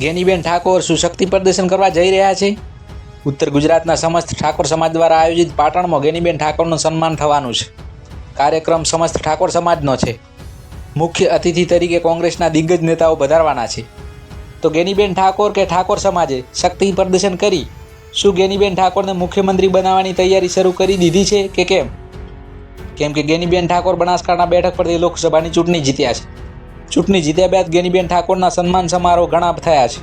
ગેનીબેન ઠાકોર શું શક્તિ પ્રદર્શન કરવા જઈ રહ્યા છે. ઉત્તર ગુજરાતના સમસ્ત ઠાકોર સમાજ દ્વારા આયોજિત પાટણમાં ગેનીબેન ઠાકોરનું સન્માન થવાનું છે. કાર્યક્રમ સમસ્ત ઠાકોર સમાજનો છે. મુખ્ય અતિથિ તરીકે કોંગ્રેસના દિગ્ગજ નેતાઓ વધારવાના છે. તો ગેનીબેન ઠાકોર કે ઠાકોર સમાજે શક્તિ પ્રદર્શન કરી શું ગેનીબેન ઠાકોરને મુખ્યમંત્રી બનાવવાની તૈયારી શરૂ કરી દીધી છે કે કેમ? કેમ કે ગેનીબેન ઠાકોર બનાસકાંઠા બેઠક પરથી લોકસભાની ચૂંટણી જીત્યા છે. ચૂંટણી જીત્યા બાદ ગેનીબેન ઠાકોરના સન્માન સમારોહ ઘણા થયા છે.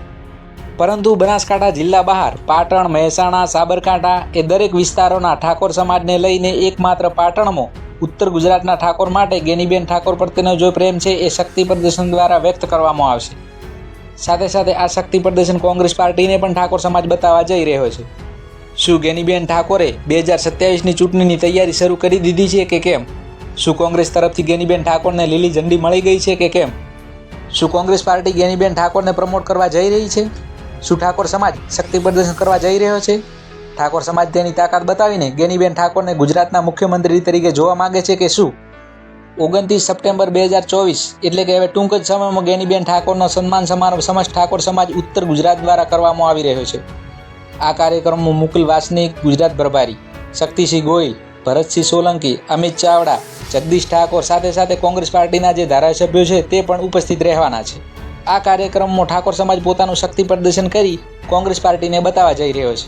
પરંતુ બનાસકાંઠા જિલ્લા બહાર, પાટણ, મહેસાણા, સાબરકાંઠા એ દરેક વિસ્તારોના ઠાકોર સમાજને લઈને એકમાત્ર પાટણમાં, ઉત્તર ગુજરાતના ઠાકોર માટે ગેનીબેન ઠાકોર પ્રત્યેનો જો પ્રેમ છે એ શક્તિ પ્રદર્શન દ્વારા વ્યક્ત કરવામાં આવશે. સાથે સાથે આ શક્તિ પ્રદર્શન કોંગ્રેસ પાર્ટીને પણ ઠાકોર સમાજ બતાવવા જઈ રહ્યો છે. શું ગેનીબેન ઠાકોરે બે હજાર સત્યાવીસની ચૂંટણીની તૈયારી શરૂ કરી દીધી છે કે કેમ? શું કોંગ્રેસ તરફથી ગેનીબેન ઠાકોરને લીલી ઝંડી મળી ગઈ છે કે કેમ? શું કોંગ્રેસ પાર્ટી ગેનીબેન ઠાકોરને પ્રમોટ કરવા જઈ રહી છે? શું ઠાકોર સમાજ શક્તિ પ્રદર્શન કરવા જઈ રહ્યો છે? ઠાકોર સમાજ તેની તાકાત બતાવીને ગેનીબેન ઠાકોરને ગુજરાતના મુખ્યમંત્રી તરીકે જોવા માંગે છે કે શું? ઓગણત્રીસ સપ્ટેમ્બર બે હજાર ચોવીસ, એટલે કે હવે ટૂંક જ સમયમાં ગેનીબેન ઠાકોરનો સન્માન સમારોહ સમસ્ત ઠાકોર સમાજ ઉત્તર ગુજરાત દ્વારા કરવામાં આવી રહ્યો છે. આ કાર્યક્રમમાં મુકુલ વાસનિક, ગુજરાત પ્રભારી, શક્તિસિંહ ગોહિલ, ભરતસિંહ સોલંકી, અમિત ચાવડા જગદીશ ઠાકોર સાથે સાથે કોંગ્રેસ પાર્ટીના જે ધારાસભ્યો છે તે પણ ઉપસ્થિત રહેવાના છે. આ કાર્યક્રમમાં ઠાકોર સમાજ પોતાનું શક્તિ પ્રદર્શન કરી કોંગ્રેસ પાર્ટીને બતાવવા જઈ રહ્યો છે.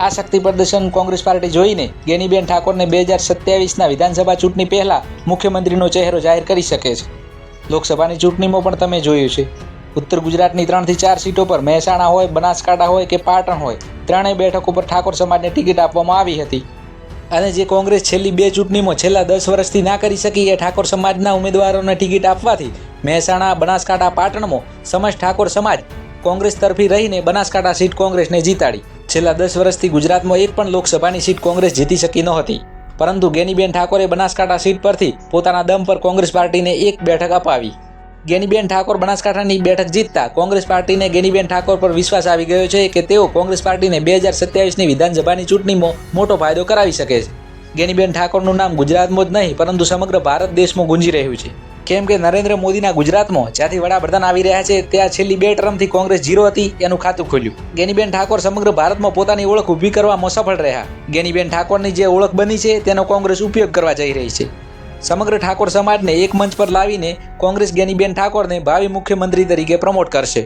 આ શક્તિ પ્રદર્શન કોંગ્રેસ પાર્ટી જોઈને ગેનીબેન ઠાકોરને બે હજાર સત્યાવીસના વિધાનસભા ચૂંટણી પહેલાં મુખ્યમંત્રીનો ચહેરો જાહેર કરી શકે છે. લોકસભાની ચૂંટણીમાં પણ તમે જોયું છે. ઉત્તર ગુજરાતની ત્રણથી ચાર સીટો પર મહેસાણા હોય, બનાસકાંઠા હોય કે પાટણ હોય, ત્રણેય બેઠકો પર ઠાકોર સમાજને ટિકિટ આપવામાં આવી હતી. અને જે કોંગ્રેસ છેલ્લી બે ચૂંટણીમાં છેલ્લા દસ વર્ષથી ના કરી શકી એ ઠાકોર સમાજના ઉમેદવારોને ટિકિટ આપવાથી મહેસાણા, બનાસકાંઠા, પાટણમાં સમજ ઠાકોર સમાજ કોંગ્રેસ તરફી રહીને બનાસકાંઠા સીટ કોંગ્રેસને જીતાડી. છેલ્લા દસ વર્ષથી ગુજરાતમાં એક પણ લોકસભાની સીટ કોંગ્રેસ જીતી શકી નહોતી. પરંતુ ગેનીબેન ઠાકોરે બનાસકાંઠા સીટ પરથી પોતાના દમ પર કોંગ્રેસ પાર્ટીને એક બેઠક અપાવી. ગેનીબેન ઠાકોર બનાસકાંઠાની બેઠક જીતતા કોંગ્રેસ પાર્ટીને ગેનીબેન ઠાકોર પર વિશ્વાસ આવી ગયો છે કે તેઓ કોંગ્રેસ પાર્ટીને બે હજાર સત્યાવીસની વિધાનસભાની ચૂંટણીમાં મોટો ફાયદો કરાવી શકે છે. ગેનીબેન ઠાકોરનું નામ ગુજરાતમાં જ નહીં, પરંતુ સમગ્ર ભારત દેશમાં ગુંજી રહ્યું છે. કેમ કે નરેન્દ્ર મોદીના ગુજરાતમાં જ્યાંથી વડાપ્રધાન આવી રહ્યા છે, ત્યાં છેલ્લી બે ટર્મથી કોંગ્રેસ જીરો હતી, એનું ખાતું ખોલ્યું. ગેનીબેન ઠાકોર સમગ્ર ભારતમાં પોતાની ઓળખ ઊભી કરવામાં સફળ રહ્યા. ગેનીબેન ઠાકોરની જે ઓળખ બની છે, તેનો કોંગ્રેસ ઉપયોગ કરવા જઈ રહી છે. સમગ્ર ઠાકોર સમાજને એક મંચ પર લાવીને કોંગ્રેસ ગેનીબેન ઠાકોરને ભાવિ મુખ્યમંત્રી તરીકે પ્રમોટ કરશે.